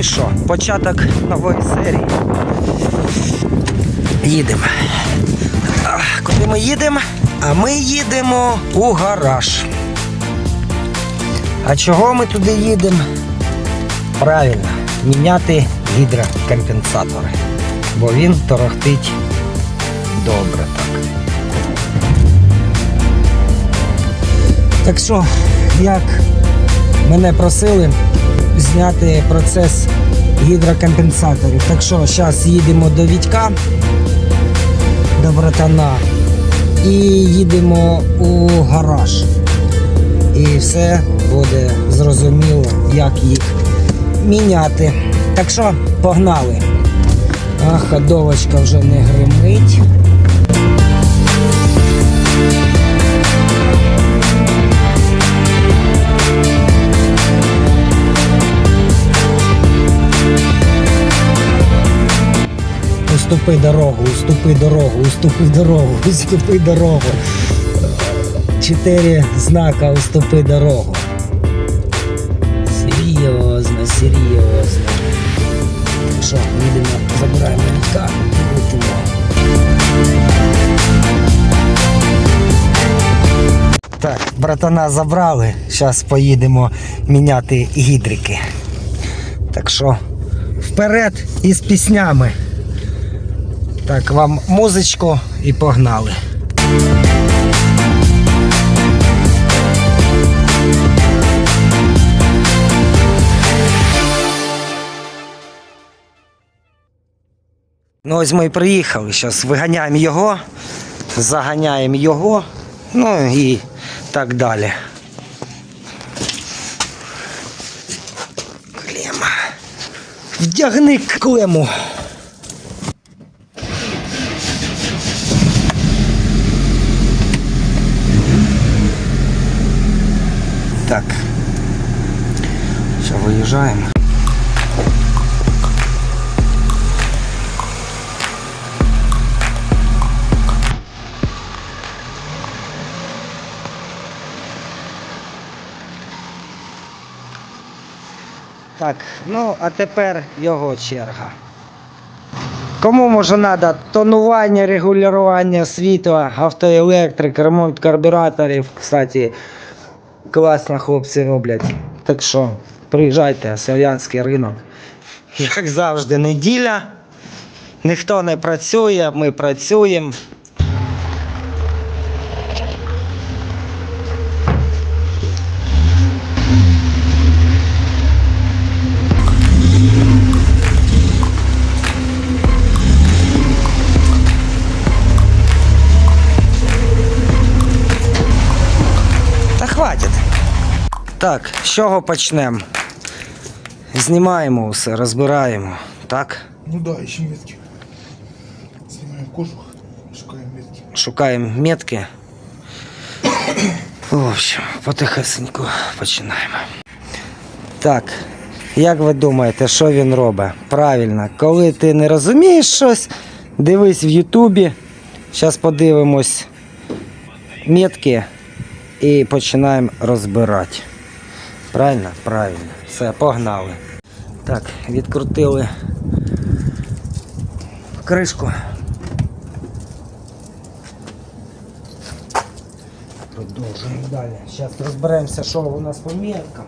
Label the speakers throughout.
Speaker 1: і що? Початок нової серії. Їдемо. Куди ми їдемо? А ми їдемо у гараж. А чого ми туди їдемо? Правильно, міняти гідрокомпенсатори. Бо він торохтить добре так. Так що, як мене просили зняти процес гідрокомпенсаторів. Так що, зараз їдемо до Вітька, до братана, і їдемо у гараж. І все буде зрозуміло, як їх міняти. Так що, погнали. А ходовочка вже не гримить. Уступи дорогу, уступи дорогу, уступи дорогу, уступи дорогу. Чотири знака уступи дорогу. Серйозно, серйозно. Що, їдемо, забираємо вітка і летимо. Так, братана забрали. Зараз поїдемо міняти гідрики. Так що, вперед із піснями. Так, вам музичку і погнали. Ну ось ми і приїхали. Зараз виганяємо його, заганяємо його, ну і так далі. Клема. Вдягни клему. Так. Що виїжджаємо? Так, ну а тепер його черга. Кому може треба тонування, регулювання світла, автоелектрик, ремонт карбюраторів. Кстати, класно хлопці роблять. Так що приїжджайте, Слов'янський ринок. Як завжди, неділя. Ніхто не працює, ми працюємо. Так, з чого почнемо? Знімаємо все, розбираємо. Так?
Speaker 2: Ну да, ищем метки. Снимаем кожух, шукаем метки.
Speaker 1: Шукаємо метки. В общем, потихесеньку починаємо. Так, як ви думаєте, що він робить? Правильно, коли ти не розумієш щось, дивись в Ютубі. Зараз подивимось метки і починаємо розбирати. Правильно? Правильно. Все, погнали. Так, відкрутили кришку. Продовжуємо далі. Зараз розберемося, що у нас по меткам.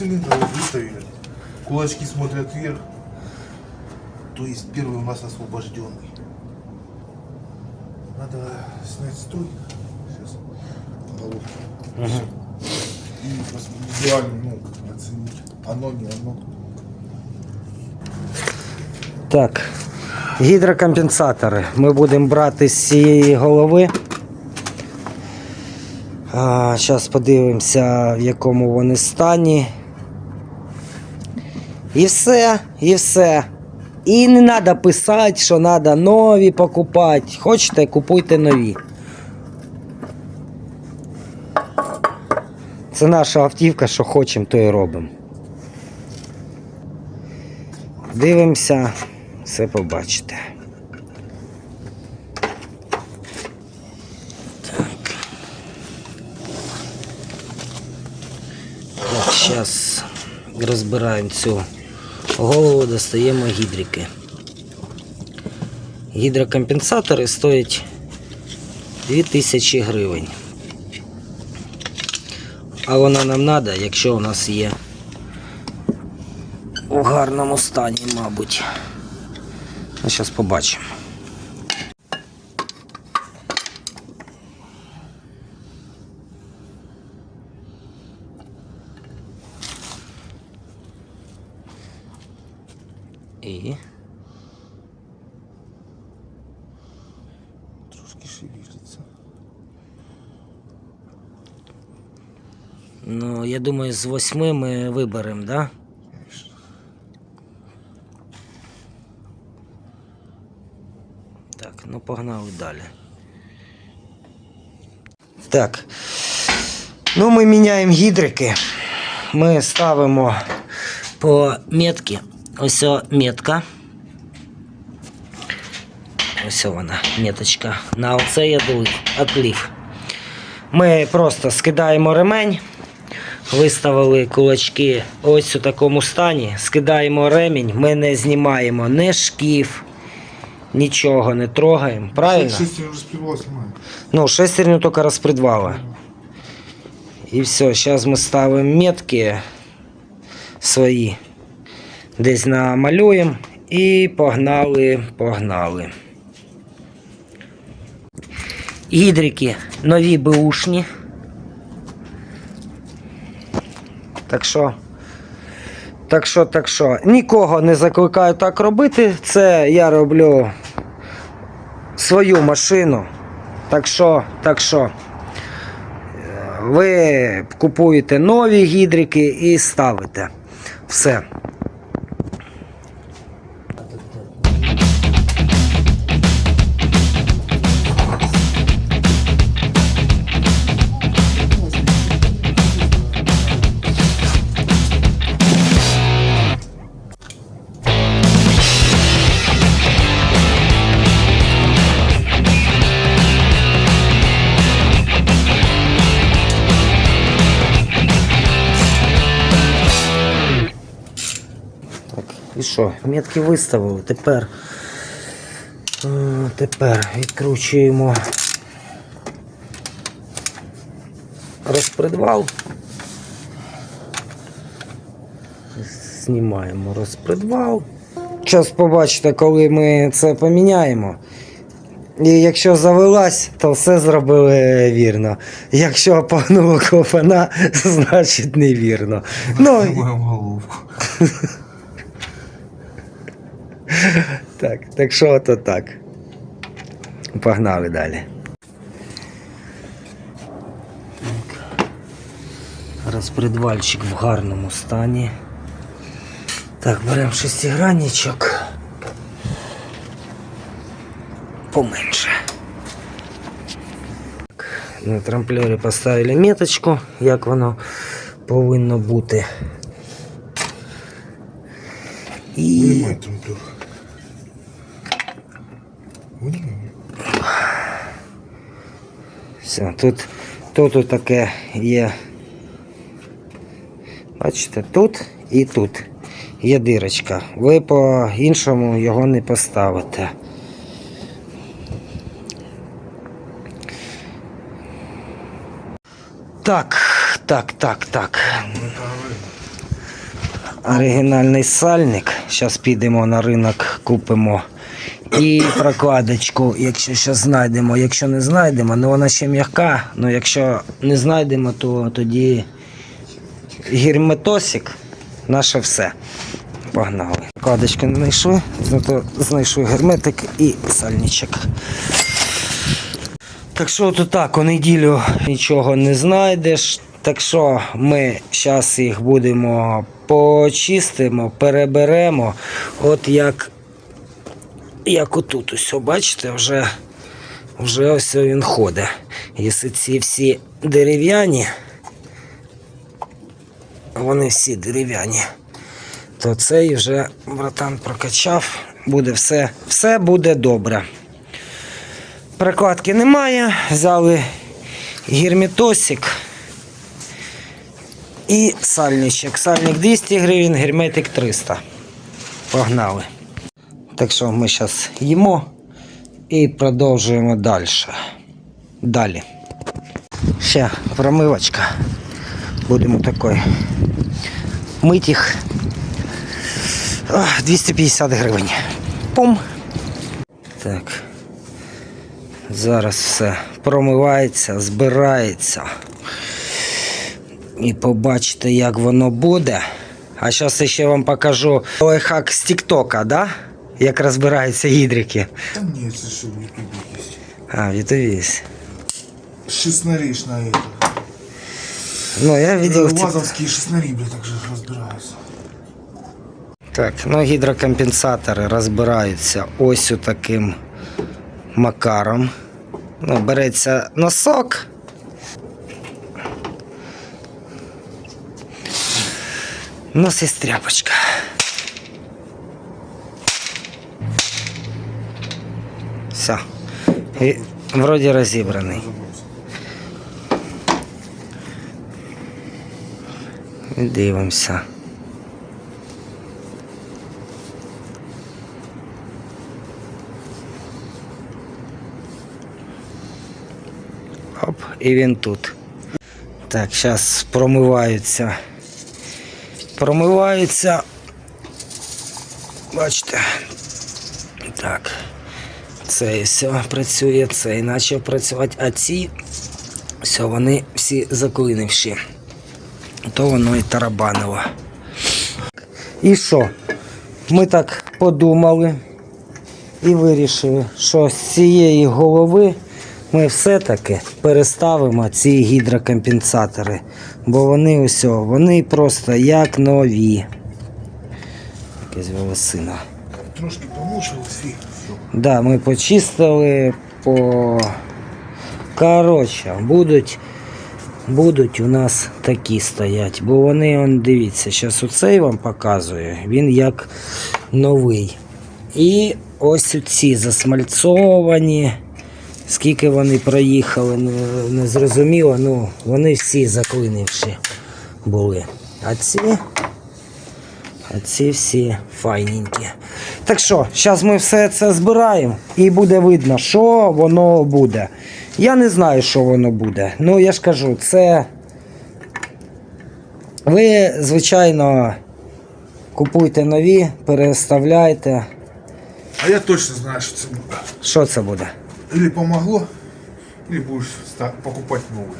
Speaker 2: что, первый цилиндр выставили. Кулачки смотрят вверх. То есть первый у нас освобожденный. Надо снять строй. Сейчас. Головку. И пос- визуально, ну, как бы оценить. Оно, не оно.
Speaker 1: Так, Гідрокомпенсатори. Ми будемо брати з цієї голови. Зараз подивимося, в якому вони стані. І все, і все. І не треба писати, що треба нові покупати. Хочете, купуйте нові. Це наша автівка, що хочемо, то і робимо. Дивимося, все побачите. Так, зараз розбираємо цю голову, достаємо гідрики. Гідрокомпенсатори стоять 2000 гривень. А вона нам треба, якщо у нас є у гарному стані, мабуть. Зараз побачимо.
Speaker 2: Трошки шевелится.
Speaker 1: Ну, я думаю, з восьми ми виберемо, да? Так, ну погнали далі. Так. Ну, ми міняємо гідрики. Ми ставимо по метки. Ось метка. Ось вона, меточка. На оцей отлив. Ми просто скидаємо ремень, виставили кулачки ось у такому стані, скидаємо ремінь, ми не знімаємо ні шкіф, нічого не трогаємо. Правильно?
Speaker 2: Шестерню сплевал, снимаю.
Speaker 1: Ну, шестерню тільки розпредвала. І все, зараз ми ставимо метки свої. Десь намалюємо і погнали, погнали. Гідрики нові беушні. Так що, так що, так що, нікого не закликаю так робити. Це я роблю свою машину. Так що, так що, ви купуєте нові гідрики і ставите. Все. Що? Метки виставили. Тепер, е, тепер відкручуємо розпредвал. Знімаємо розпредвал. Зараз побачите, коли ми це поміняємо. І якщо завелась, то все зробили вірно. Якщо погнуло клапана, значить невірно. Ну,
Speaker 2: головку.
Speaker 1: Так, так що то так. Погнали далі. Розпредвальчик в гарному стані. Так, беремо шестигранничок. Поменше. На трамплері поставили меточку, як воно повинно бути. І...
Speaker 2: Вынимай трамплер.
Speaker 1: Все, тут, тут таке є. Бачите, тут і тут є дирочка. Ви по-іншому його не поставите. Так, так, так, так. Оригінальний сальник. Зараз підемо на ринок, купимо і прокладочку, якщо ще знайдемо. Якщо не знайдемо, ну вона ще м'яка. Ну якщо не знайдемо, то тоді герметосик наше все. погнали. Кладочки не знайшли, зато знайшли герметик і сальничок. Так що тут так, у неділю нічого не знайдеш. Так що ми зараз їх будемо почистимо, переберемо. От як, як отут ось, бачите, вже, вже ось він ходить. Якщо ці всі дерев'яні, вони всі дерев'яні, то цей вже братан прокачав, буде все, все буде добре. Прокладки немає, взяли герметосик і сальничок. Сальник 200 гривень, герметик 300. Погнали. Так що ми зараз їмо і продовжуємо далі. Далі. Ще промивочка. Будемо такою. Мить їх. 250 гривень. Пум. Так. Зараз все промивається, збирається. І побачите, як воно буде. А зараз ще вам покажу лайфхак з Тіктока, да? Як розбираються гідрики.
Speaker 2: Да нет, это что, в Ютубе есть.
Speaker 1: А, відповість.
Speaker 2: Шестнаришь на это.
Speaker 1: Ну, я видел. в
Speaker 2: Вазовские шестнари, бля, так же разбираются.
Speaker 1: Так, ну гідрокомпенсатори розбираються ось таким макаром. Ну, береться носок. Нос і тряпочка. Все. І вроді розібраний. І Дивимося. Оп, і він тут. Так, зараз промиваються. Промиваються. Бачите. Так. Цей все працює, цей почав працювати, а ці все, вони всі заклинивші то воно і тарабанило. І що? Ми так подумали і вирішили, що з цієї голови ми все-таки переставимо ці гідрокомпенсатори. Бо вони ось, вони просто як нові. Якась волосина.
Speaker 2: Трошки помучилась, фиг.
Speaker 1: Да, ми почистили по. Коротше, будуть, будуть у нас такі стоять. Бо вони, он, дивіться, зараз оцей вам показую, він як новий. І ось ці засмальцовані. Скільки вони проїхали, не зрозуміло, ну вони всі заклинивші були. А ці. А ці всі файненькі. Так що, зараз ми все це збираємо і буде видно, що воно буде. Я не знаю, що воно буде. Ну, я ж кажу, це. Ви, звичайно, купуйте нові, переставляйте.
Speaker 2: А я точно знаю, что это будет.
Speaker 1: Що це буде?
Speaker 2: Или помогло, или будешь ста- покупать новые.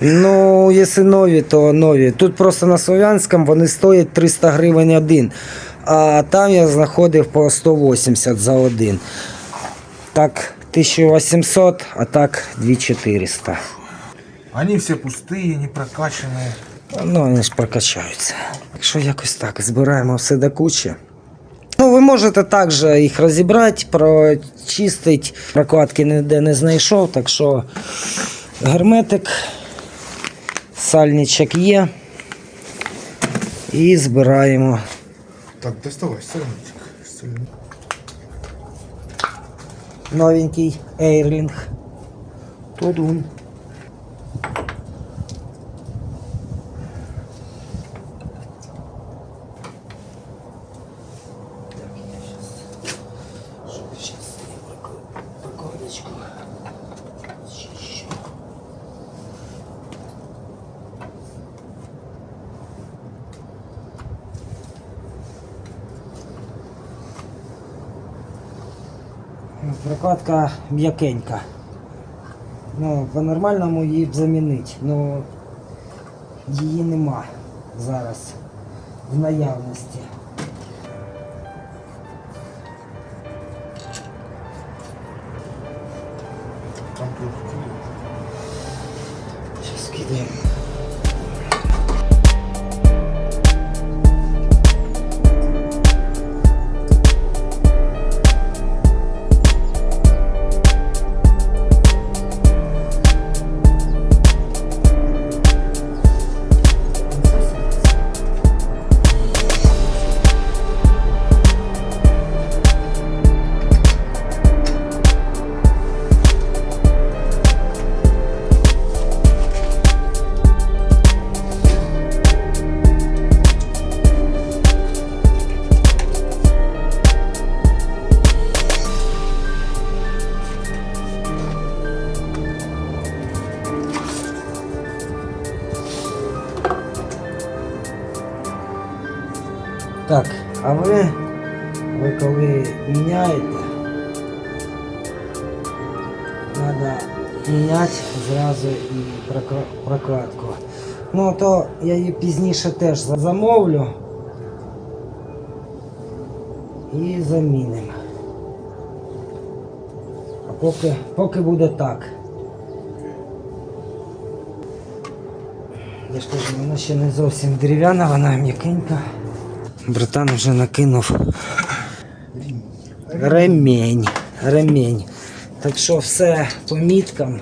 Speaker 1: Ну, якщо нові, то нові. Тут просто на Слов'янському вони стоять 300 гривень один. А там я знаходив по 180 за один. Так, 1800, а так 2400.
Speaker 2: Они все пустые, не прокачанные.
Speaker 1: Ну, вони ж прокачаються. Так що якось так, збираємо все до кучі. Ну, ви можете також їх розібрати, прочистити. Прокладки ніде не знайшов, так що герметик, сальничок є. І збираємо.
Speaker 2: Так, доставай сальничок. Сальник.
Speaker 1: Новенький Ейрлінг. Тодун. М'якенька. Ну, по-нормальному її б замінити. але її нема зараз в наявності. Так, а ви, ви коли міняєте, треба міняти зразу і прокладку. Ну то я її пізніше теж замовлю і замінимо. А поки, поки буде так. Я ж кажу, вона ще не зовсім дерев'яна, вона м'якенька. Братан вже накинув ремень. Ремень. Так що все по міткам.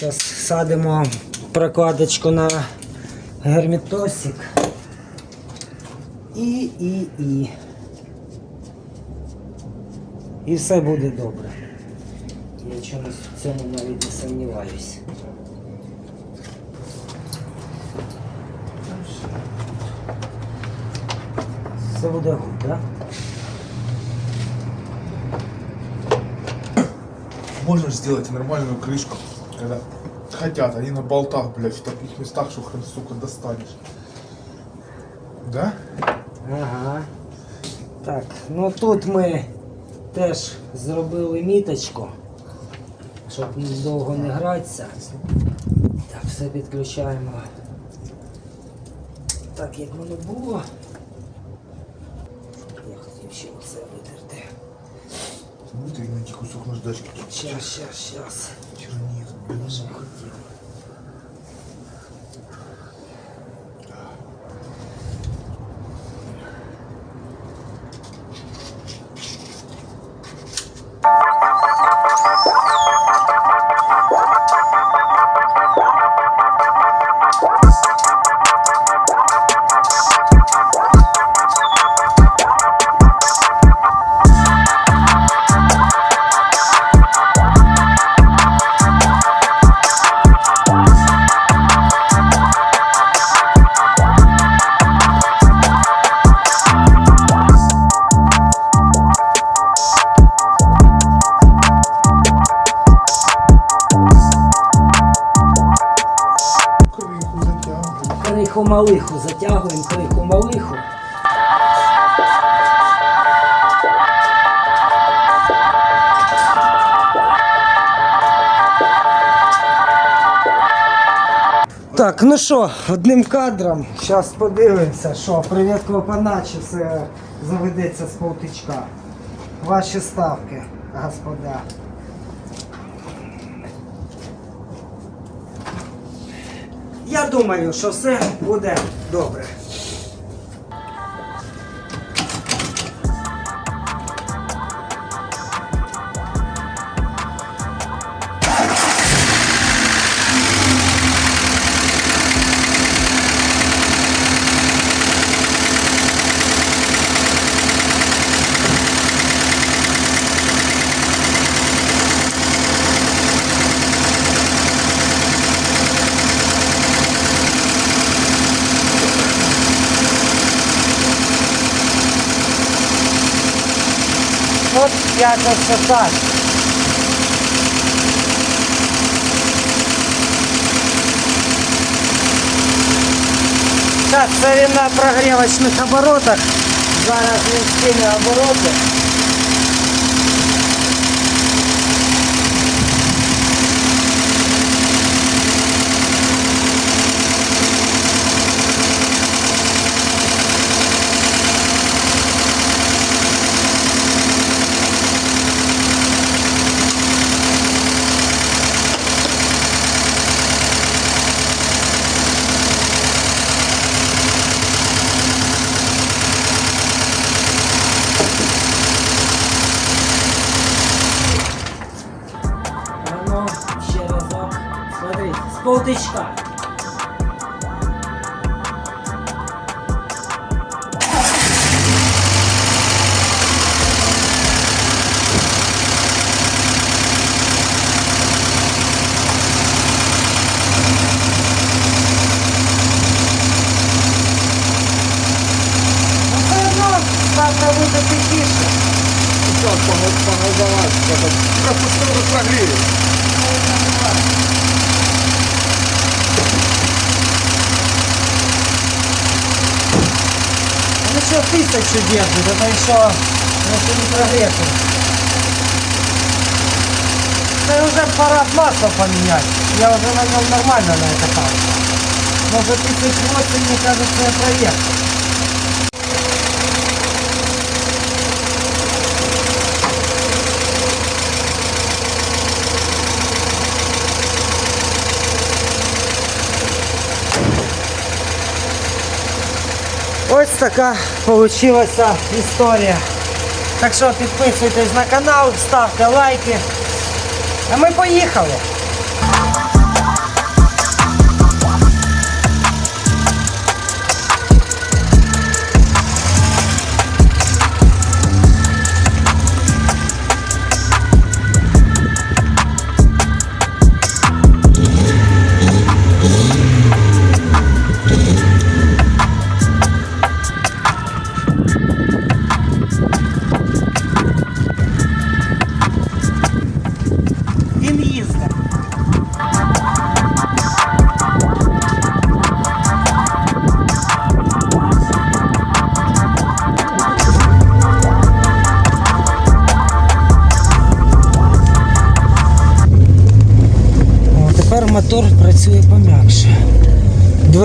Speaker 1: Зараз садимо прокладочку на герметосик. І, і, і. І все буде добре. Я чомусь в цьому навіть не сумніваюсь. Буде гуд, так? Да?
Speaker 2: Можно же сделать нормальную крышку, когда хотят, они на болтах, блядь, в таких местах, что хрен, сука, достанешь. Да?
Speaker 1: Ага. Так, ну тут ми теж зробили міточку, щоб довго не гратися. Так, все підключаємо. Так, як воно було. Я хотів ще оце витерти.
Speaker 2: Внутренний кусок наждачки.
Speaker 1: Сейчас, сейчас, щас.
Speaker 2: Чернизм,
Speaker 1: Я малиху, затягуємо криху малиху. Так, ну що, одним кадром, зараз подивимося, що привіт клопана, чи все заведеться з полтичка. Ваші ставки, господа. Я думаю, що все буде добре. Якось так. Так, це він на прогрівочних оборотах. Зараз він скине обороти. Болтичка. Он еще тысячу держит, это еще, это не прогретый. Да уже пора масло поменять. Я уже на нем нормально накатал. Может тысяч восемь, мне кажется, я проехал. Така получилася історія. Так що підписуйтесь на канал, ставте лайки. А ми поїхали.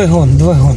Speaker 1: Двигун, двигун.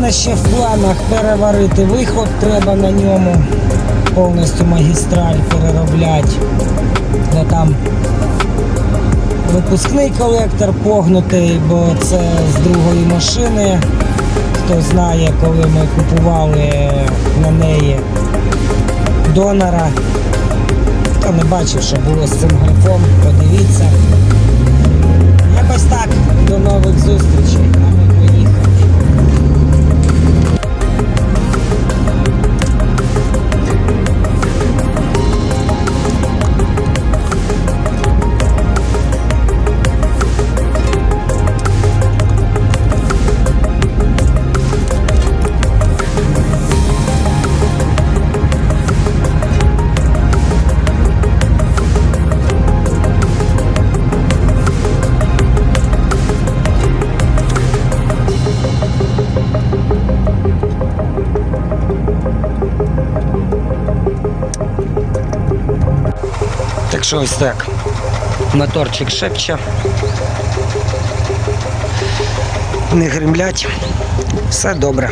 Speaker 1: Мене ще в планах переварити виход треба на ньому. Повністю магістраль переробляти. Бо там випускний колектор погнутий, бо це з другої машини. Хто знає, коли ми купували на неї донора. Хто не бачив, що було з цим грифом, подивіться. Якось так. До нових зустрічей. Що ось так. Моторчик шепче. Не гримлять. Все добре.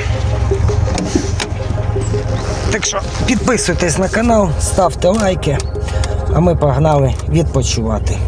Speaker 1: Так що підписуйтесь на канал, ставте лайки, а ми погнали відпочивати.